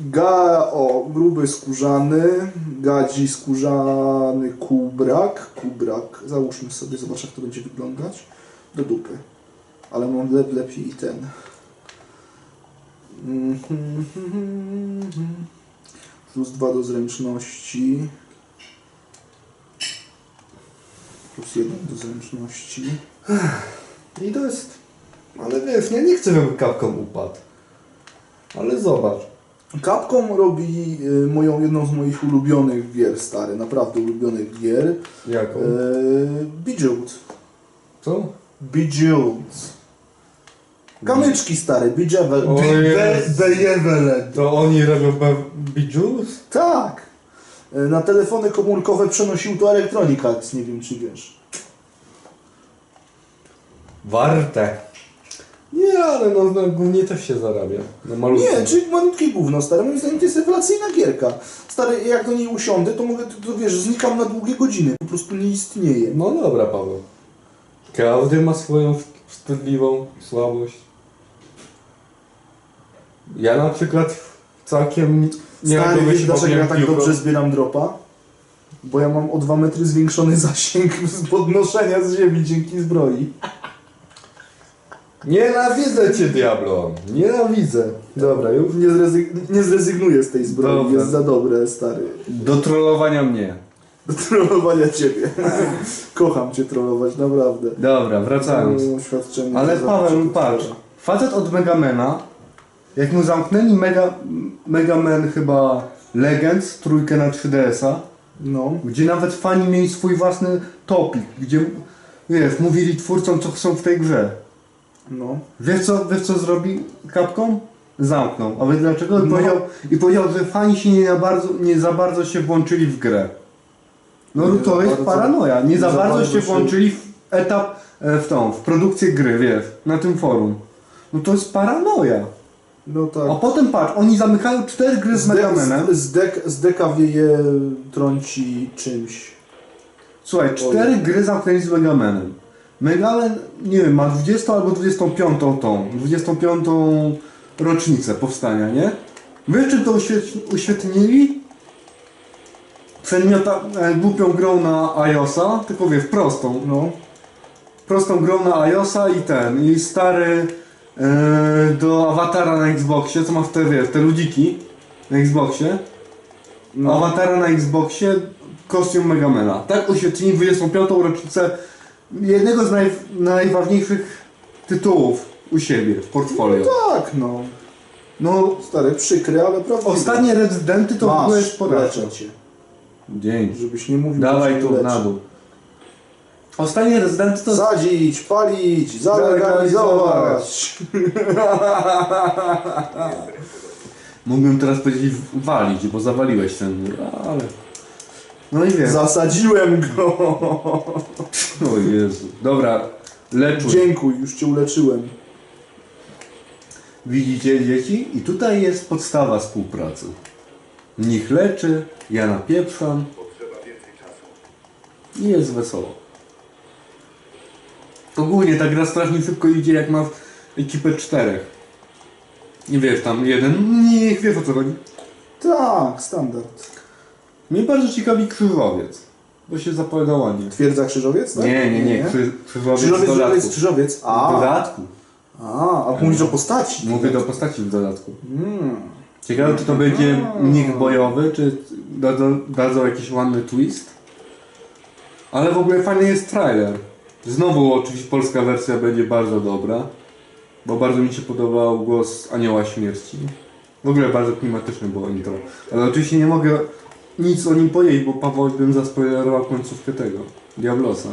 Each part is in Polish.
Ga, o, gruby skórzany, gadzi skórzany kubrak, kubrak, załóżmy sobie, zobacz jak to będzie wyglądać, do dupy, ale mam lep, lepiej i ten. Mhm, Plus dwa do zręczności, plus jeden do zręczności. I to jest... Ale wiesz, ja nie chcę, żeby kapką upadł. Ale zobacz. Capcom robi y, moją, jedną z moich ulubionych gier, stary, naprawdę ulubionych gier. Jaką? E, Bejeweled. Co? Bejeweled. Kamyczki stary, Bejeweled. O Jezu. Bejeweled. To oni robią be- Bejeweled? Tak. E, Na telefony komórkowe przenosił to Electronic Arts, nie wiem czy wiesz. Warte. Nie, ale no, no głównie też się zarabia. No malutko. Nie, czyli malutkie gówno, stary. Moim zdaniem to jest rewelacyjna gierka. Stary, jak do niej usiądę, to mogę, to, to wiesz, znikam na długie godziny. Po prostu nie istnieje. No dobra, Paweł. Każdy ma swoją wstydliwą słabość. Ja na przykład całkiem nie Stary, wiesz dlaczego ja tak dobrze zbieram dropa? Bo ja mam o 2 metry zwiększony zasięg z podnoszenia z ziemi dzięki zbroi. Nienawidzę cię, Diablo. Nienawidzę. Dobra, już. Nie, nie zrezygnuję z tej zbroi, Dobra. jest za dobre, stary. Do trollowania mnie. Do trollowania ciebie. Kocham cię trollować, naprawdę. Dobra, wracając. No, Ale to Paweł, zawsze patrz. Facet od Megamena, jak mu zamknęli Mega, Megaman chyba Legends, trójkę na 3DS-a, No. gdzie nawet fani mieli swój własny topik, gdzie wiesz, mówili twórcom, co chcą w tej grze. No. Wiesz co, wiesz co zrobi Capcom? Zamknął. A wiesz dlaczego? I, No. powiedział, I powiedział, że fani się nie, bardzo, nie za bardzo się włączyli w grę. No Nie to jest bardzo- paranoja. Nie za, za bardzo, bardzo się włączyli w etap, e, w tą, w produkcję gry, wiesz, na tym forum. No to jest paranoja. No tak. A potem patrz, oni zamykają cztery gry z Megamenem. Z, z, dek, z deka wieje trąci czymś. Słuchaj, cztery gry zamknęli z Megamenem. Megaman, nie wiem, ma 20 albo 25 tą, 25 rocznicę powstania, nie? Wiesz czym to uświet- uświetnili? Przedmiota, e, głupią grą na iOSa, tylko wiesz, prostą. No. Prostą grą na iOSa i ten, i stary e, do awatara na Xboxie, co ma w te, wiesz, te ludziki na Xboxie. No. Awatara na Xboxie, kostium Megamena. Tak uświetnili 25. rocznicę jednego z naj, najważniejszych tytułów u siebie w portfolio. Tak, no. No, Stary, przykry, ale prawdziwy. ostatnie rezydenty to Masz, leczę cię. Dzięki. Żebyś nie mówił, Dawaj cię tu, leczę. na dół. Ostatnie rezydenty to... Sadzić, palić, zalegalizować. Mógłbym teraz powiedzieć w- walić, bo zawaliłeś ten mur, ale... No i wiesz. Zasadziłem go. O Jezu. Dobra, lecz. Dziękuj, już cię uleczyłem. Widzicie dzieci? I tutaj jest podstawa współpracy. Niech leczy, ja napieprzam. I jest wesoło. Ogólnie ta gra strasznie szybko idzie jak ma ekipę czterech. Nie wiesz, tam jeden, niech wiesz o co chodzi. Tak, standard. Mnie bardzo ciekawi krzyżowiec. Bo się zapowiada ładnie. Twierdza krzyżowiec, tak? Nie, nie, nie, krzy, krzyżowiec w Krzyżowiec, to dodatku. jest krzyżowiec. W A, dodatku. a, a mówisz o postaci. Mówię do postaci w dodatku. Mm. Ciekawe, czy to będzie mnich bojowy, czy dadzą, dadzą jakiś ładny twist. Ale w ogóle fajny jest trailer. Znowu oczywiście polska wersja będzie bardzo dobra, bo bardzo mi się podobał głos Anioła Śmierci. W ogóle bardzo klimatyczne było intro. Ale oczywiście nie mogę nic o nim powiedzieć, bo Paweł bym zaspoilerował końcówkę tego, Diablosa.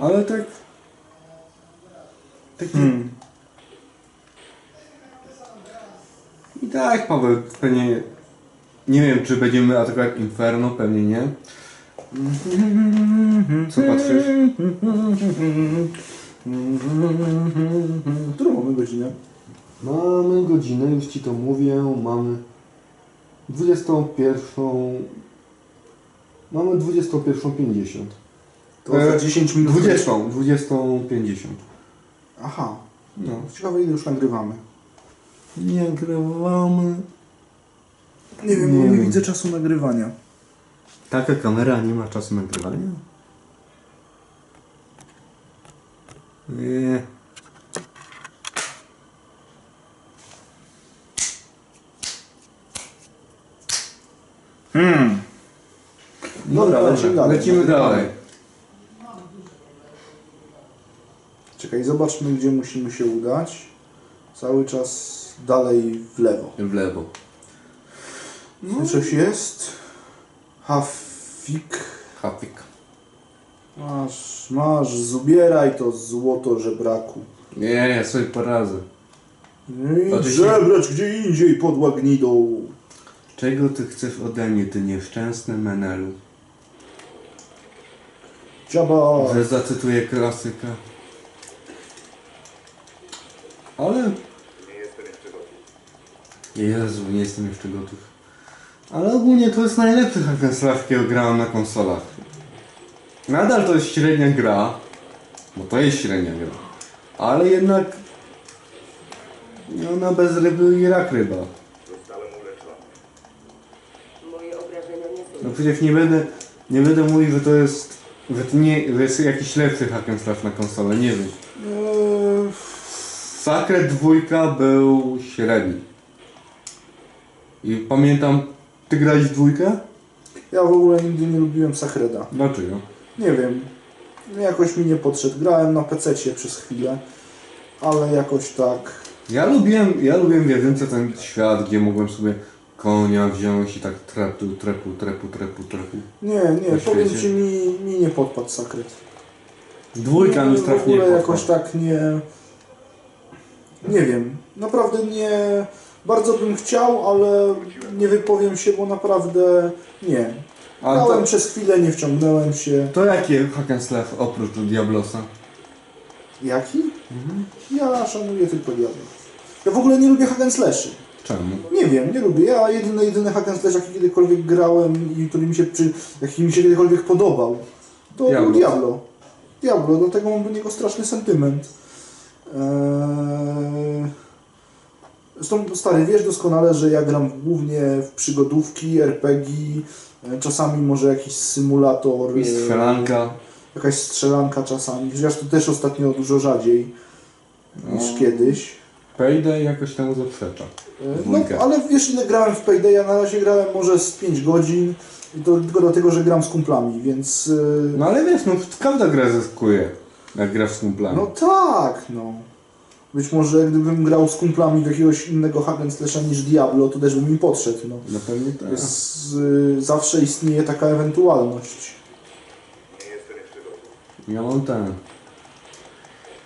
Ale tak... Taki Hmm. I tak, Paweł, pewnie. Nie wiem, czy będziemy atakować Inferno, pewnie nie. Co patrzysz? Którą mamy godzinę? Mamy godzinę, już ci to mówię, mamy 21. Mamy 21.50. To za E, 10 minut. 20, 20.50. Aha. No. Ciekawe ile już nagrywamy. Nie nagrywamy. Nie wiem, Nie nie widzę czasu nagrywania. Taka kamera nie ma czasu nagrywania? Nie. Hmm. Dobra, lecimy dalej. Lecimy dalej. Czekaj, zobaczmy, gdzie musimy się udać. Cały czas dalej w lewo. W lewo. No. Coś jest. Hafik. Hapik. Masz, masz, zbieraj to złoto żebraku. Nie, ja sobie poradzę. No i się- żebrać gdzie indziej, podła gnidą. Czego ty chcesz ode mnie, ty nieszczęsny menelu? Dziaba. Że zacytuję klasyka. Ale... Jezu, nie jestem jeszcze gotów. Ale ogólnie to jest najlepszy hack and slash, jakiego grałem na konsolach. Nadal to jest średnia gra, bo to jest średnia gra. Ale jednak... Ona bez ryby i rak ryba. No przecież nie będę, nie będę mówił, że to jest, że to nie, że jest jakiś lepszy hack and slash na konsolę, nie wiem. Eee, Sacred 2 był średni. I pamiętam, ty grałeś w dwójkę? ja w ogóle nigdy nie lubiłem Sacreda. Dlaczego? Nie wiem. Jakoś mi nie podszedł. Grałem na PC przez chwilę, ale jakoś tak. Ja lubiłem, ja lubiłem w jedynce ten świat, gdzie mogłem sobie konia wziąć i tak trepu, trepu, trepu, trepu, trepu. Nie, nie, powiem świecie. ci, mi, mi nie podpadł Sacred. Dwójka mi w strasznie ogóle poszła. jakoś tak nie. Nie wiem. Naprawdę nie. Bardzo bym chciał, ale nie wypowiem się, bo naprawdę nie. A Grałem to, przez chwilę, nie wciągnąłem się. to jakie hack and slash oprócz Diablosa? Jaki? Ja szanuję tylko Diablo. Ja w ogóle nie lubię hack and slashy. Czemu? Nie wiem, nie lubię. Ja jedyny, jedyny hack and slash, jaki kiedykolwiek grałem i który mi się, przy, jaki mi się kiedykolwiek podobał, to Diablo. był Diablo. Diablo, dlatego mam do niego straszny sentyment. Eee... Zresztą, stary, wiesz doskonale, że ja gram głównie w przygodówki, RPG, e, czasami może jakiś symulator, I e, strzelanka. jakaś strzelanka czasami. Chociaż to też ostatnio dużo rzadziej niż No. kiedyś. Payday jakoś temu zaprzecza. No, Dwójkę. ale wiesz ile grałem w Paydaya, na razie grałem może z 5 godzin i to tylko dlatego, że gram z kumplami, więc... yy, No ale wiesz, no każda gra zyskuje, jak grasz z kumplami. No tak, no. Być może gdybym grał z kumplami w jakiegoś innego hack niż Diablo, to też bym im podszedł, no. No pewnie tak. Jest, yy, zawsze istnieje taka ewentualność. Ja mam ten.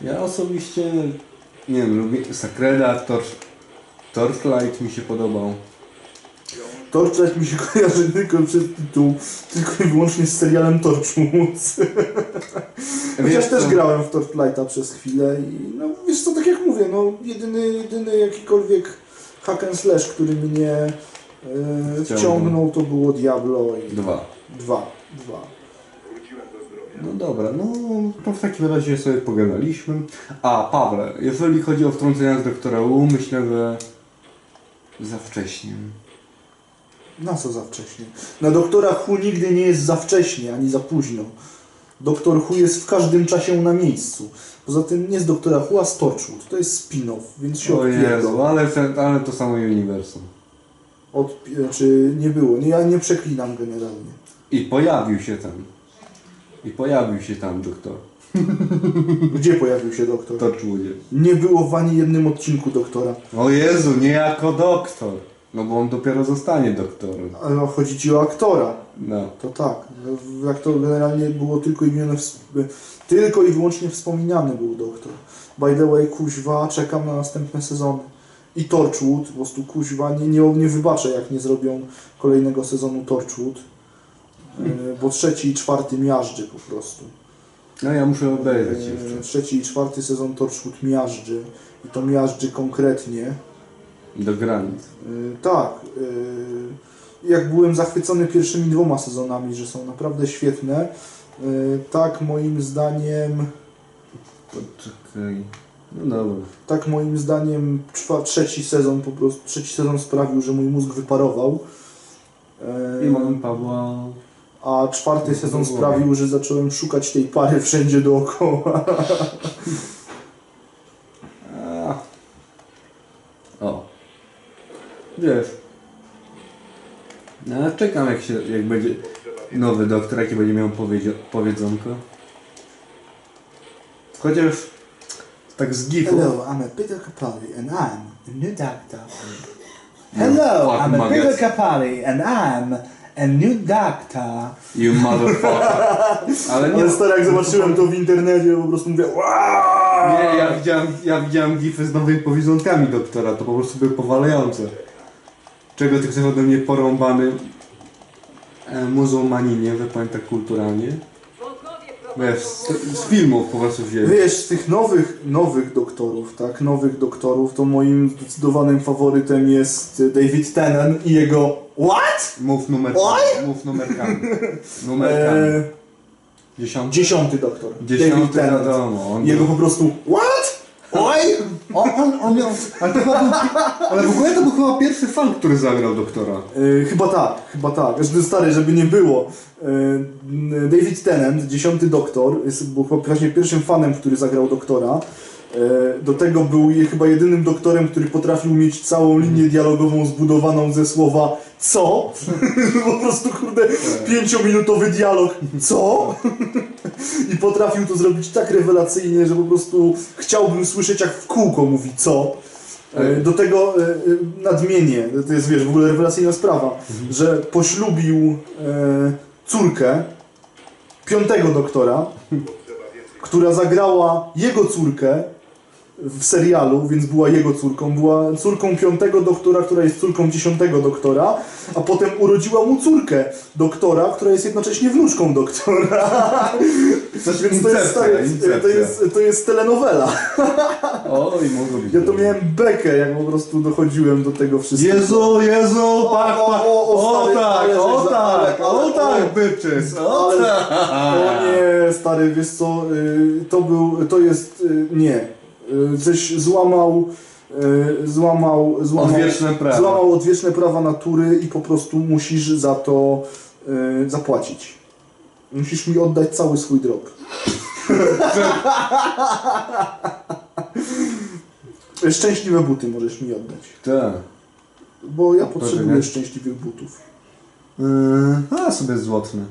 Ja osobiście, nie wiem, lubię Sacreda, Torch, Torchlight mi się podobał. Torchlight mi się kojarzy tylko przez tytuł, tylko i wyłącznie z serialem Torchwood. Chociaż też grałem w Torchlighta przez chwilę i no wiesz co, tak jak mówię, no jedyny, jedyny jakikolwiek hack and slash, który mnie Wciągnął. wciągnął to było Diablo i Dwa. dwa, dwa. No dobra, no to w takim razie sobie pogadaliśmy. A, Pawle, jeżeli chodzi o wtrącenia z doktora U, myślę, że za wcześnie. Na co za wcześnie? Na doktora Hu nigdy nie jest za wcześnie, ani za późno. Doktor Hu jest w każdym czasie na miejscu. Poza tym nie z doktora Hu, a z Torchwood. To jest spin-off, więc się O Jezu, odpierdol. ale, ale to samo uniwersum. Od, znaczy nie było. Nie, ja nie przeklinam generalnie. I pojawił się ten. I pojawił się tam doktor. Gdzie pojawił się doktor? Torchwoodzie. Nie było w ani jednym odcinku doktora. O Jezu, nie jako doktor. No bo on dopiero zostanie doktorem. Ale no, chodzi ci o aktora. No. To tak. No, Jak to generalnie było tylko i, tylko i wyłącznie wspominany był doktor. By the way, kuźwa, czekam na następne sezony. I Torchwood, po prostu kuźwa, nie, nie, nie wybaczę jak nie zrobią kolejnego sezonu Torchwood. Yy, Bo trzeci i czwarty miażdży po prostu. No ja muszę obejrzeć Yy, jeszcze. Trzeci i czwarty sezon Torchwood miażdży. I to miażdży konkretnie. Do granic. Yy, tak. Jak byłem zachwycony pierwszymi dwoma sezonami, że są naprawdę świetne, tak moim zdaniem Poczekaj. No dobra. Tak moim zdaniem trzeci sezon po prostu, trzeci sezon sprawił, że mój mózg wyparował. E, I mam Pawła... a czwarty sezon sprawił, że zacząłem szukać tej pary wszędzie dookoła. O. Wiesz. No, czekam jak się, jak będzie nowy doktor, jakie będzie miał powiedzonko. Chociaż tak z gifu. Hello, I'm a Peter Capaldi and I'm a new doctor. No, Hello, I'm a. Peter Capaldi and I'm a new doctor. You motherfucker. Ale nie, Ale stary, jak zobaczyłem to w internecie, po prostu mówię "Wow!" nie ja, widziałem, ja widziałem gify z nowymi powidzonkami doktora, to po prostu były powalające. Czego ty chcesz ode mnie porąbany e, muzułmaninie, wypowiem tak kulturalnie? Wiesz, z, z filmów po prostu wzięli. Wiesz, z tych nowych, nowych doktorów, tak, nowych doktorów, to moim zdecydowanym faworytem jest David Tennant i jego What? Mów numer, Oj! mów numerkami. Numerkami. Eee, Dziesiąty? dziesiąty doktor. David Dziesiąty Tennant. wiadomo. On Jego po prostu What? On, on, on miał, ale, to chyba był, ale w ogóle to był chyba pierwszy fan, który zagrał doktora. E, chyba tak, chyba tak. Zresztą stary, żeby nie było. E, David Tennant, dziesiąty doktor, jest, był chyba właśnie pierwszym fanem, który zagrał doktora. E, do tego był chyba jedynym doktorem, który potrafił mieć całą linię dialogową zbudowaną ze słowa co? po prostu kurde pięciominutowy dialog co? I potrafił to zrobić tak rewelacyjnie, że po prostu chciałbym słyszeć jak w kółko mówi co. E, Do tego e, e, nadmienię, to jest wiesz, w ogóle rewelacyjna sprawa, że poślubił córkę piątego doktora, która zagrała jego córkę w serialu, więc była jego córką. Była córką piątego doktora, która jest córką dziesiątego doktora, a potem urodziła mu córkę doktora, która jest jednocześnie wnuczką doktora. Coś Więc to jest, stary, to jest, to jest telenowela. Oj, mogło być. Ja to miałem bekę, jak po prostu dochodziłem do tego wszystkiego. Jezu, Jezu, pak, pak. o, o, O tak, ale o tak, o tak, bitches, o tak. O nie, stary, wiesz co, y, to był, to jest, y, nie. Y, Coś złamał, y, złamał, złamał, Odwieczne prawa. złamał odwieczne prawa natury i po prostu musisz za to y, zapłacić. Musisz mi oddać cały swój drog. Szczęśliwe buty możesz mi oddać. Tak. Bo ja potrzebuję szczęśliwych butów. Yy, a sobie złotnę.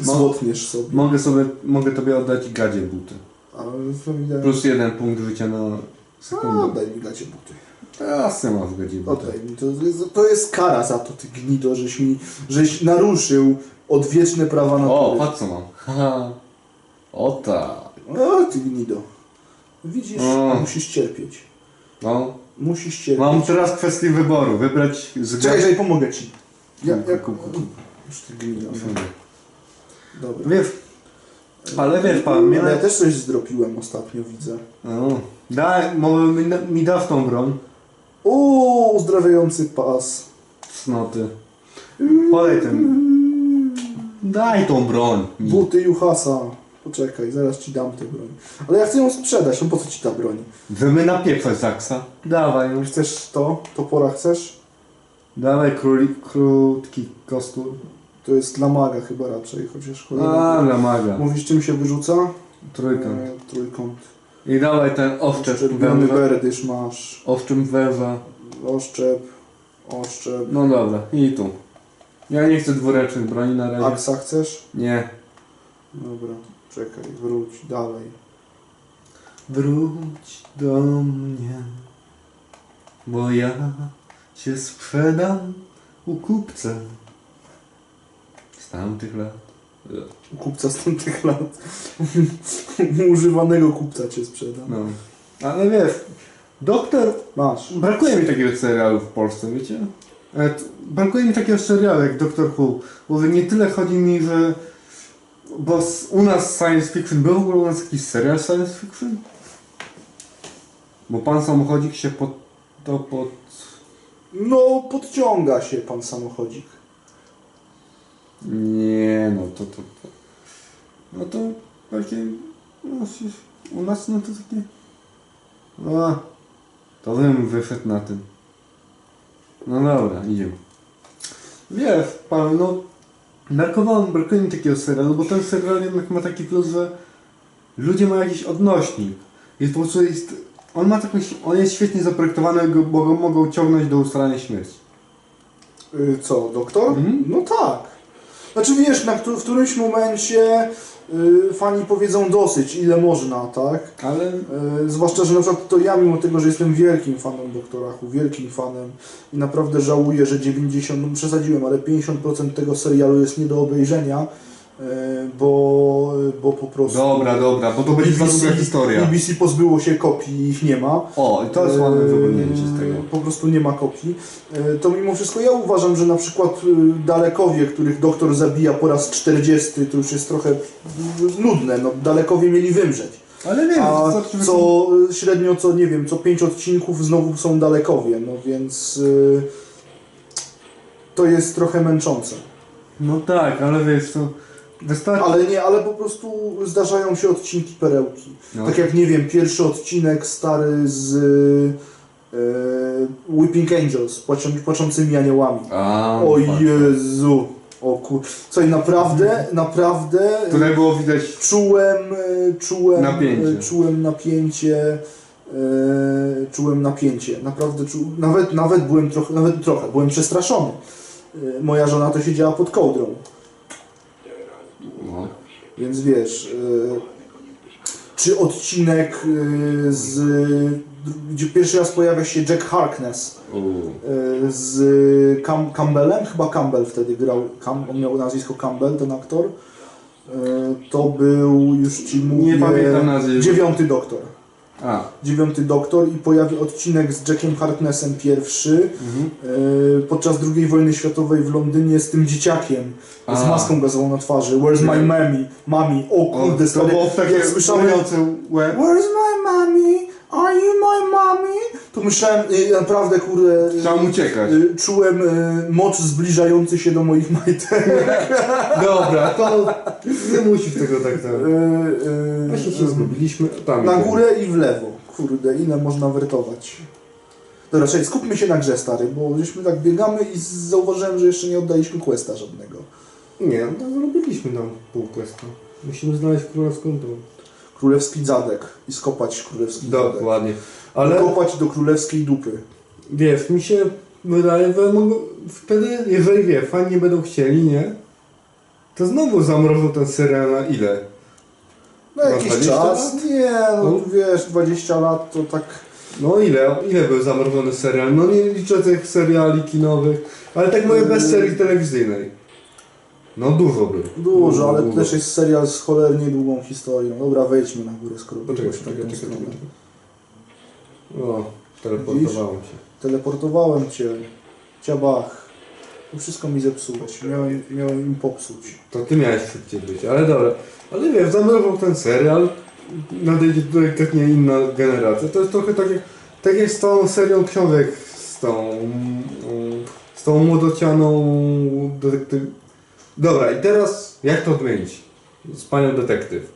Mo- Złotniesz sobie. Mogę sobie, mogę tobie oddać gadzie buty. Daj- Plus jeden punkt życia na sekundę. Oddaj mi gacie buty. Teraz nie ma w gadzie buty. Oddaj mi. To jest, to jest kara za to, ty gnido, żeś mi, żeś naruszył odwieczne prawa natury. O, patrz co mam. Haha. O tak. O, ty gnido. Widzisz, O. musisz cierpieć. No. Musisz cierpieć. Mam teraz kwestię wyboru. Wybrać z Czekaj, czekaj, pomogę ci. Ja, ja... Ku. Już ty gnido. no. Dobra. Wiesz, ale wiesz pan, Ale miałem... ja też coś zdropiłem ostatnio, widzę. No. Daj, może mi, da- mi da w tą broń. O, uzdrawiający pas. Cnoty. Podaj ten. Daj tą broń. mi. Buty Juhasa. Poczekaj, zaraz ci dam tę broń. Ale ja chcę ją sprzedać, no po co ci ta broń? Wymy na piekłe Zaksa. Dawaj już. Chcesz to? Topora chcesz? Dawaj króli, krótki kostur. To jest dla maga chyba raczej, chociaż A, cholera. dla maga. Mówisz czym się wyrzuca? Trójkąt. E, trójkąt. I dawaj ten oszczep Czerwony węża. berdysz masz. Oszczep węża. Oszczep. Oszczep. No dobra, i tu. Ja nie chcę dwuręcznych broni na razie. Aksa chcesz? Nie. Dobra, czekaj, wróć, dalej. Wróć do mnie, bo ja cię sprzedam u kupca tamtych lat. U kupca z tamtych lat. Używanego kupca cię sprzedam. No. Ale wiesz, doktor... Masz. Brakuje mi takiego serialu w Polsce, wiecie? E, Brakuje mi takiego serialu jak Doctor Who. Bo nie tyle chodzi mi, że... Bo u nas science fiction, był w ogóle u nas jakiś serial science fiction? Bo pan samochodzik się pod... To pod... No, podciąga się pan samochodzik. Nie, no to to... to. No to takie... No, u nas no to takie... No, to bym wyszedł na tym. No dobra, idziemy. Wiesz, pan, no brakowałem, brakuje mi takiego serialu, bo ten serial jednak ma taki plus, że ludzie mają jakiś odnośnik. Jest po prostu jest, on ma taką, on jest świetnie zaprojektowany, bo go mogą ciągnąć do ustalenia śmierci. Y, Co, doktor? Mhm. No tak. Znaczy wiesz, na w którymś momencie y, fani powiedzą dosyć, ile można, tak? Ale Y, zwłaszcza, że na przykład to ja, mimo tego, że jestem wielkim fanem Doktora Who, wielkim fanem i naprawdę żałuję, że 90, no przesadziłem, ale 50% tego serialu jest nie do obejrzenia, bo, bo po prostu... dobra, dobra, bo to będzie za długa historia. BBC pozbyło się kopii i ich nie ma. O, i to jest ładne wybrnięcie z tego. Po prostu nie ma kopii. Eee, To mimo wszystko ja uważam, że na przykład Dalekowie, których doktor zabija po raz 40, to już jest trochę nudne. No, Dalekowie mieli wymrzeć. Ale nie, A co średnio co, nie wiem, co 5 odcinków znowu są Dalekowie. No więc to jest trochę męczące. No tak, ale wiesz, to wystarczy... Ale nie, ale po prostu zdarzają się odcinki perełki. No. Tak jak nie wiem, pierwszy odcinek stary z e, Weeping Angels, płaczą, płaczącymi aniołami. A, O fakt. Jezu! O kur... Co i naprawdę, naprawdę Tutaj było widać czułem, e, czułem Napięcie. e, czułem napięcie, e, czułem napięcie. Naprawdę czu... nawet, nawet byłem trochę, nawet trochę, byłem przestraszony. E, Moja żona to siedziała pod kołdrą. Więc wiesz, y, czy odcinek y, z. gdzie pierwszy raz pojawia się Jack Harkness y, z Cam Campbellem, chyba Campbell wtedy grał, Cam on miał nazwisko Campbell, ten aktor. To był, już ci mówię, dziewiąty doktor. A, Dziewiąty doktor i pojawi odcinek z Jackiem Harknessem pierwszy mhm. y, podczas II wojny światowej w Londynie z tym dzieciakiem z A. maską gazową na twarzy. Where's my mommy? Mami. O kurde, to stary. jak słyszałem. Where's my mommy? Are you my mommy? To myślałem, y, naprawdę kurde, y, Chciałem uciekać. y, czułem y, moc zbliżający się do moich majtek. Dobra, to nie musisz tego tak Y, tam. y, Właśnie się zgubiliśmy. Tam Na idziemy. górę i w lewo. Kurde, ile można wertować. Dobra, czekaj, skupmy się na grze, stary, bo żeśmy tak biegamy i zauważyłem, że jeszcze nie oddaliśmy questa żadnego. Nie, no zrobiliśmy nam pół questa. Musimy znaleźć królewską dół. Królewski zadek i skopać królewski zadek. Dokładnie. Ale... Kopać do królewskiej dupy. wiesz, mi się wydaje, że mogą, wtedy, jeżeli wie, fani będą chcieli, nie? To znowu zamrożą ten serial na ile? Na Na jakiś 20 czas. lat? Nie, no, No. wiesz, 20 lat to tak... No ile? Ile był zamrożony serial? No nie liczę tych seriali kinowych, ale tak mówię bez serii telewizyjnej. No dużo by. Dużo, ale to Długo. też jest serial z cholernie długą historią. Dobra, wejdźmy na górę, skoro Poczekaj, czekaj, czekaj, stronę. czekaj. O, teleportowałem się. Teleportowałem cię. Ciabach. To wszystko mi zepsułeś. Miałem, miałem im popsuć. To ty miałeś szybciej być, ale dobra. Ale wiesz, zamrożą ten serial, nadejdzie delikatnie inna generacja. To jest trochę tak jak, tak jak z tą serią książek, z tą, mm, z tą młodocianą detektyw. Dobra, i teraz jak to odmienić? Z panią detektyw.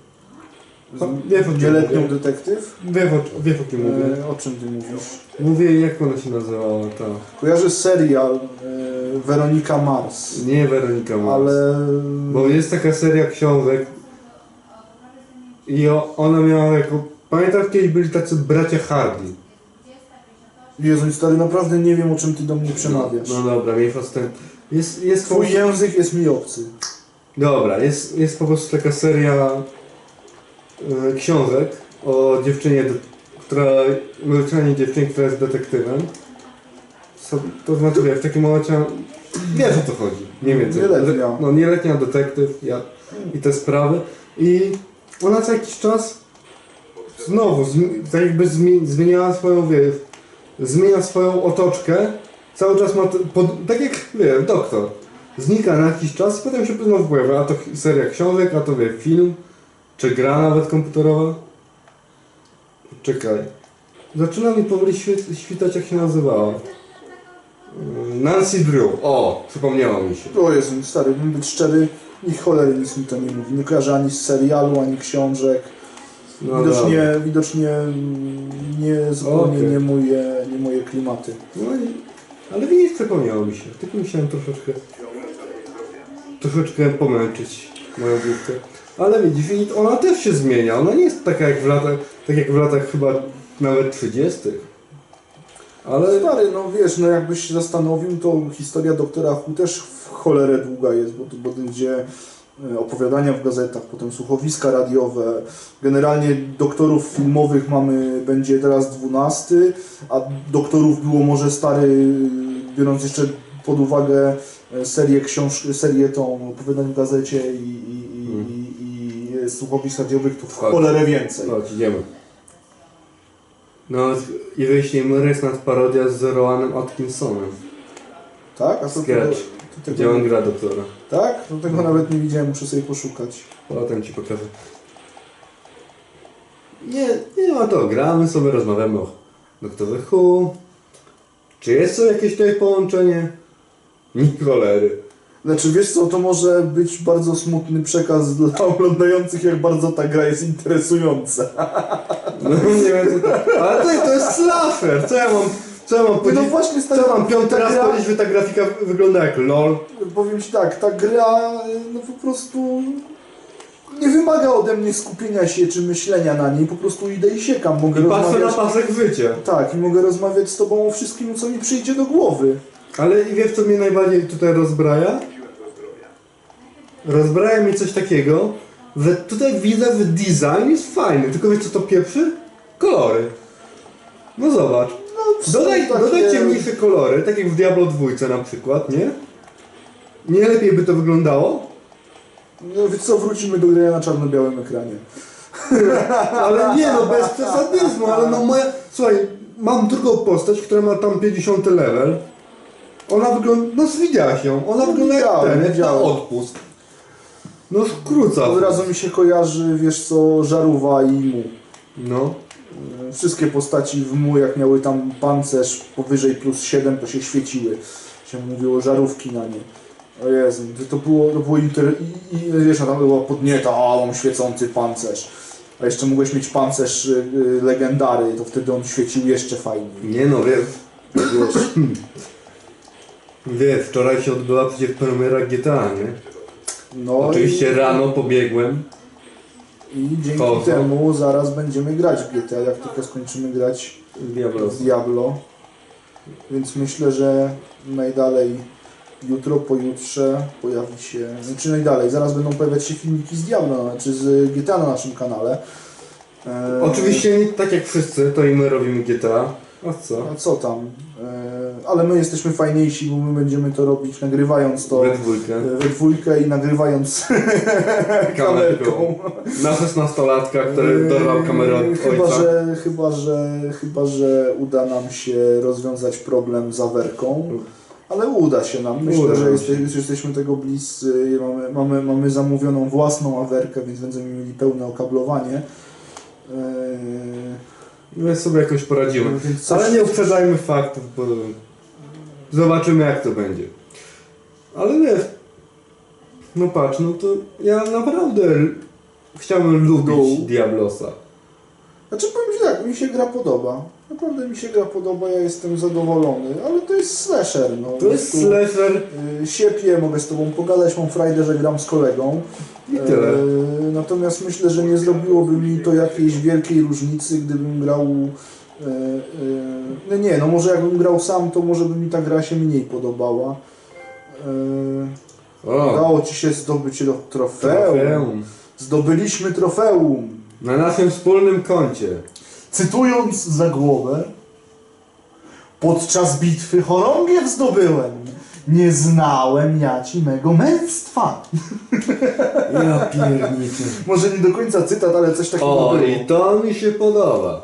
Wiesz o czym Wieletnią mówię? detektyw? Wiesz o, wiesz o kim mówię? E, o czym ty mówisz? Mówię, jak ona się nazywała, ta. Kojarzę serial e, Weronika Mars. Nie Weronika Mars. Ale... Bo jest taka seria książek i o, ona miała jako... Pamiętam kiedyś byli tacy bracia Hardy. Jezu, stary, naprawdę nie wiem o czym ty do mnie przemawiasz. No, no dobra, mniejsza z tym. Jest, jest Twój język jest mi obcy. Dobra, jest, jest po prostu taka seria e, książek o dziewczynie, która... Leczenie dziewczyny, która jest detektywem. So, to znaczy, wiesz, takie małcia... Wiesz o co chodzi, mniej więcej. Nieletnia. No, nieletnia detektyw ja, i te sprawy. I ona co jakiś czas znowu, tak jakby zmi, zmieniała swoją, wiesz, zmienia swoją otoczkę. Cały czas ma, pod, tak jak, wiesz, doktor. Znika na jakiś czas i potem się znowu pojawia. A to seria książek, a to, wie, film, czy gra nawet komputerowa. Czekaj. Zaczyna mi powoli świ- świtać, jak się nazywała. Mm, Nancy Drew. O, przypomniało mi się. O Jezu, stary, bym być szczery, ni cholery nic mi to nie mówi. Nie kojarzę ani z serialu, ani książek. No widocznie, widocznie nie zupełnie Okej. nie, moje, nie moje klimaty. No i... Ale widzisz, przypomniało mi się. Tylko musiałem troszeczkę... Troszeczkę pomęczyć moją główkę. Ale widzisz, ona też się zmienia. Ona nie jest taka jak w latach, tak jak w latach chyba nawet 30. Ale... Stary, no wiesz, no jakbyś się zastanowił, to historia doktora Hu też w cholerę długa jest, bo to będzie opowiadania w gazetach, potem słuchowiska radiowe. Generalnie doktorów filmowych mamy, będzie teraz 12, a doktorów było może stary, biorąc jeszcze pod uwagę e, serię książ serię tą opowiadań w gazecie i, i, i, Mm. i, i słuchowisk radiowych, to w Chodź. cholerę więcej. Chodź, idziemy. No i wyślijmy Resnat parodia z Roanem Atkinsonem. Tak? A co Sketch. To Gdzie on gra doktora. Tak? No tego nawet nie widziałem, muszę sobie poszukać. Potem ci pokażę. Nie, nie ma to. Gramy sobie, rozmawiamy o doktorze Who. Czy jest tu jakieś tutaj połączenie? Ni cholery. Znaczy wiesz co, to może być bardzo smutny przekaz dla oglądających, jak bardzo ta gra jest interesująca. No nie wiem, ale to, to jest slasher. Co ja mam, co ja mam No powiedzieć? właśnie Co ja mam piąty raz gra, powiedzieć, że ta grafika wygląda jak LOL? Powiem Ci tak, ta gra no po prostu nie wymaga ode mnie skupienia się czy myślenia na niej, po prostu idę i siekam, mogę I patrzę na pasek życia. Tak, i mogę rozmawiać z Tobą o wszystkim, co mi przyjdzie do głowy. Ale i wiesz co mnie najbardziej tutaj rozbraja? Rozbraja mnie coś takiego, że tutaj widzę, że design jest fajny, tylko wiesz co to pieprzy? Kolory. No zobacz. Dodaj, takie- dodaj ciemniejsze kolory, tak jak w Diablo 2 na przykład, nie? Nie lepiej by to wyglądało? No więc co, wrócimy do grania na czarno-białym ekranie. Ale nie no, bez przesadyzmu, ale no moja... Słuchaj, mam drugą postać, która ma tam 50 level. Ona wygląda... No widziałaś ją, ona No, wygląda jak ten, jak na odpust. No skróca. Od razu mi się kojarzy, wiesz co, Żarówa i Mu. No. E, Wszystkie postaci w mu, jak miały tam pancerz powyżej plus 7, to się świeciły. Się mówiło żarówki na nie. O Jezu, to- było, to było inter... I, i wiesz, a tam była podnieta, a mam świecący pancerz. A jeszcze mogłeś mieć pancerz y, y, legendary, to wtedy on świecił jeszcze fajniej. Nie no, wiesz. Wiesz, Wiesz, wczoraj się odbyła przecież premiera GTA, nie? no Oczywiście i, rano pobiegłem. I dzięki To, to. temu zaraz będziemy grać w GTA, jak tylko skończymy grać Diablo. Diablo. Więc myślę, że najdalej jutro, pojutrze pojawi się, znaczy najdalej, zaraz będą pojawiać się filmiki z Diablo, znaczy z GTA na naszym kanale. E, Oczywiście tak jak wszyscy, to i my robimy GTA. A co? A co tam? E, ale my jesteśmy fajniejsi, bo my będziemy to robić nagrywając to We e, dwójkę. we dwójkę i nagrywając kamerką. Na 16-latka, który dorwał kamerę od Yy, chyba, ojca. że, chyba, że, chyba, że uda nam się rozwiązać problem z awerką. Ale uda się nam. Myślę, Uda że nam jeste, się. już jesteśmy tego bliscy. Mamy, mamy, mamy zamówioną własną awerkę, więc będziemy mieli pełne okablowanie. My sobie jakoś poradzimy. Ale nie uprzedzajmy faktów, bo zobaczymy jak to będzie. Ale wiesz, no patrz, no to ja naprawdę chciałbym lubić. Diablosa. Znaczy powiem Ci tak, mi się gra podoba. Naprawdę mi się gra podoba, ja jestem zadowolony, ale to jest slasher. No. To jest Tu, slasher y, Siepię, mogę z Tobą pogadać, mam frajdę, że gram z kolegą. i tyle. E, natomiast myślę, że nie zrobiłoby mi to jakiejś wielkiej różnicy, gdybym grał. E, e, no nie, no może jakbym grał sam, to może by mi ta gra się mniej podobała. E, O, udało Ci się zdobyć do trofeum. trofeum. Zdobyliśmy trofeum. Na naszym wspólnym koncie. Cytując za głowę, podczas bitwy chorągiew zdobyłem. Nie znałem ja ci mego męstwa. Ja pierniczę. Może nie do końca cytat, ale coś takiego O, było. i to mi się podoba.